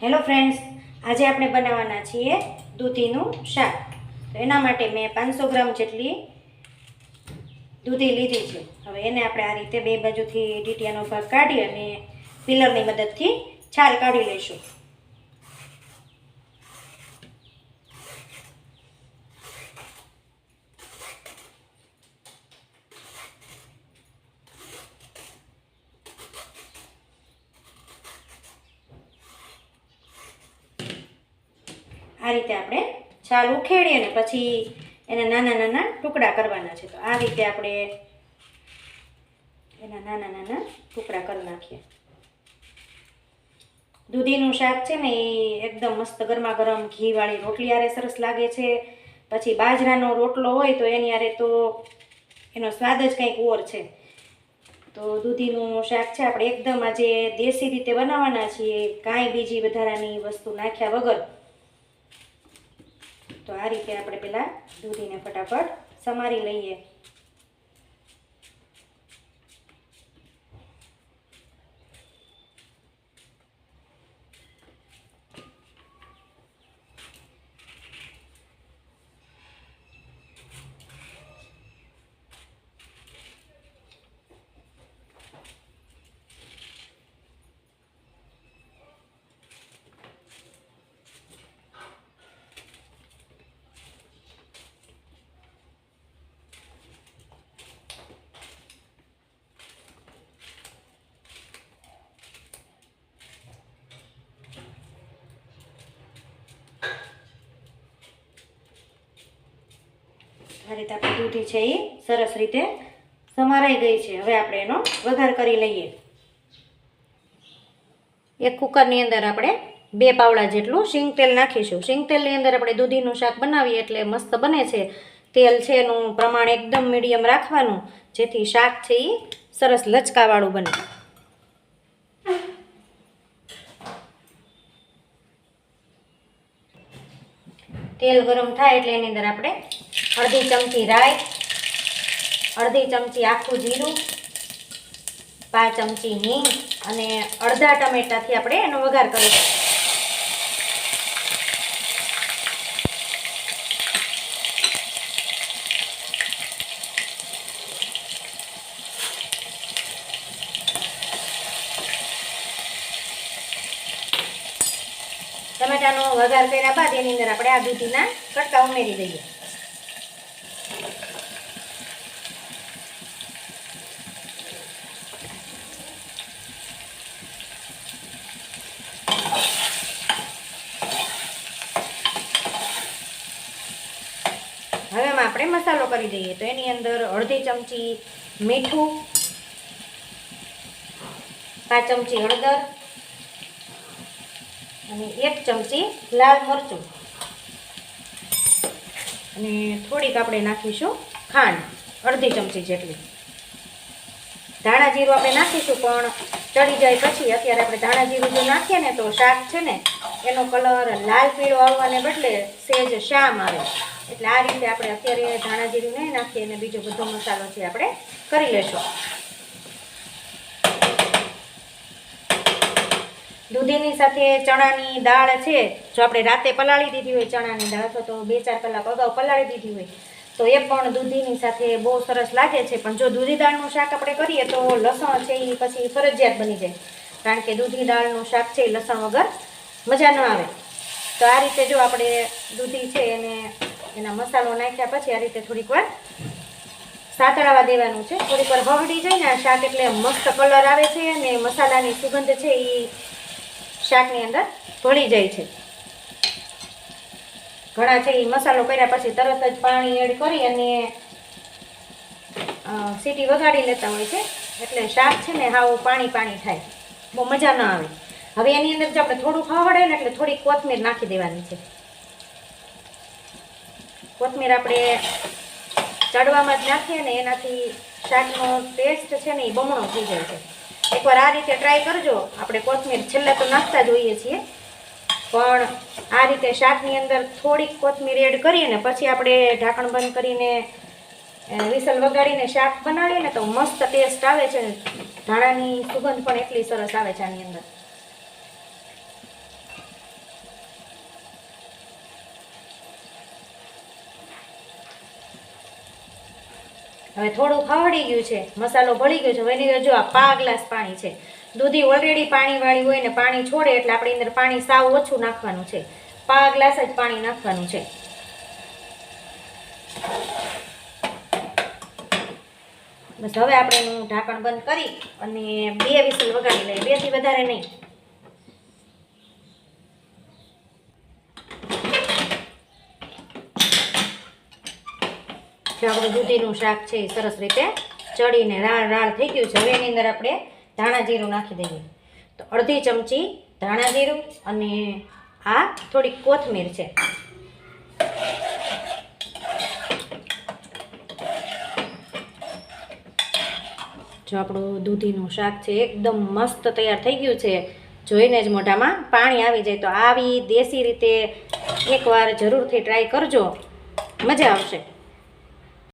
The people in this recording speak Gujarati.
હેલો ફ્રેન્ડ્સ, આજે આપણે બનાવવાના છીએ દૂધીનું શાક. તો એના માટે મેં પાંચસો ગ્રામ જેટલી દૂધી લીધી છે. હવે એને આપણે આ રીતે બે બાજુથી ડીટીયાનો ભાગ કાઢી અને પિલરની મદદથી છાલ કાઢી લઈશું. આ રીતે આપણે છાલ ઉખેડી અને પછી એના નાના નાના ટુકડા કરવાના છે. તો આ રીતે આપણે એના નાના નાના ટુકડા કરી નાખીએ. દૂધીનું શાક છે ને એ એકદમ મસ્ત ગરમા ગરમ ઘીવાળી રોટલી આરે સરસ લાગે છે. પછી બાજરાનો રોટલો હોય તો એની આરે તો એનો સ્વાદ જ કંઈક ઓર છે. તો દૂધીનું શાક છે, આપણે એકદમ આજે દેશી રીતે બનાવવાના છીએ. કાંઈ બીજી વધારાની વસ્તુ નાખ્યા વગર તો આ રીતે આપણે પહેલાં દૂધીને ફટાફટ સમારી લઈએ. આ રીતે આપણી દૂધી છે એ સરસ રીતે સમારાઈ ગઈ છે. હવે આપણે એનો વઘાર કરી લઈએ. એક કુકરની અંદર આપણે બે પાવડા જેટલું સિંગ તેલ નાખીશું. સિંગ તેલની અંદર આપણે દૂધીનું શાક બનાવીએ એટલે મસ્ત બને છે. તેલ છે એનું પ્રમાણ એકદમ મીડિયમ રાખવાનું, જેથી શાક છે એ સરસ લચકાવાળું બને. તેલ ગરમ થાય એટલે એની અંદર આપણે અડધી ચમચી રાઈ, અડધી ચમચી આખું જીરું, પાંચ ચમચી હિંગ અને અડધા ટમેટાથી આપણે એનો વઘાર કરીશું. ટમેટાનો વઘાર કર્યા બાદ એની અંદર આપણે આ દૂધીના કટકા ઉમેરી દઈએ. હવે એમાં આપણે મસાલો કરી દઈએ. તો એની અંદર અડધી ચમચી મીઠું, પાંચ ચમચી હળદર અને એક ચમચી લાલ મરચું. અને થોડીક આપણે નાખીશું ખાંડ, અડધી ચમચી જેટલી. ધાણા જીરું આપણે નાખીશું, પણ ચડી જાય પછી, અત્યારે આપણે ધાણા જીરું જો નાખીએ ને તો શાક છે ને, એનો કલર લાલ પીળો આવવાને બદલે સેજ શ્યામ આવે. એટલે આ રીતે આપણે અત્યારે ધાણા જીરું નહીં નાખીએ અને બીજો બધો મસાલો છે આપણે કરી લેશું. દૂધીની સાથે ચણાની દાળ છે. જો આપણે રાતે પલાળી દીધી હોય ચણાની દાળ અથવા તો બે ચાર કલાક અગાઉ પલાળી દીધી હોય. તો એ પણ દૂધીની સાથે બહુ સરસ લાગે છે. પણ જો દૂધી દાળનું શાક આપણે કરીએ, તો લસણ છે એ પછી ફરજિયાત બની જાય. કારણ કે દૂધી દાળનું શાક છે એ લસણ વગર મજા ન આવે. તો આ રીતે જો આપણે દૂધી છે એને, એના મસાલો નાખ્યા પછી આ રીતે થોડીક વાર સાતળાવા દેવાનું છે. થોડીક વાર જાય ને આ શાક એટલે મસ્ત કલર આવે છે અને મસાલાની સુગંધ છે એ શાકની અંદર ભળી જાય છે. ઘણા છે એ મસાલો કર્યા પછી તરત જ પાણી એડ કરી અને સીટી વગાડી લેતા હોય છે. એટલે શાક છે ને હાવ પાણી પાણી થાય. બહુ મજા ન આવે. હવે એની અંદર જો આપણે થોડું ખાવડે ને એટલે થોડી કોથમીર નાખી દેવાની છે. કોથમીર આપણે ચડવામાં જ નાખીએ ને એનાથી શાકનો ટેસ્ટ છે ને એ બમણો થઈ જાય છે. એકવાર આ રીતે ટ્રાય કરજો. આપણે કોથમીર છેલ્લે તો નાખતા જ હોઈએ છીએ. પણ આ રીતે શાકની અંદર થોડીક કોથમીર એડ કરીએ ને પછી આપણે ઢાંકણ બંધ કરીને વિસલ વગાડીને શાક બનાવીએ ને તો મસ્ત ટેસ્ટ આવે છે. ધાણાની સુગંધ પણ એટલી સરસ આવે છે આની અંદર. હવે થોડું ખવડી ગયું છે, મસાલો ભળી ગયો છે હવે એની જો આ પા ગ્લાસ પાણી છે. દૂધી ઓલરેડી પાણીવાળી હોય ને પાણી છોડે એટલે આપણે અંદર પાણી સાવ ઓછું નાખવાનું છે. પા ગ્લાસ જ પાણી નાખવાનું છે. બસ હવે આપણે એનું ઢાંકણ બંધ કરી અને બે વિસલ વગાડી લઈએ. બેથી વધારે નહીં. જો આપણું દૂધીનું શાક છે એ સરસ રીતે ચડીને રાળ રાળ થઈ ગયું છે. હવે એની અંદર આપણે ધાણા જીરું નાખી દઈએ તો અડધી ચમચી ધાણા જીરું અને આ થોડીક કોથમીર છે. જો આપણું દૂધીનું શાક છે એકદમ મસ્ત તૈયાર થઈ ગયું છે. જોઈને જ મોઢામાં પાણી આવી જાય. તો આવી દેશી રીતે એકવાર જરૂરથી ટ્રાય કરજો. મજા આવશે.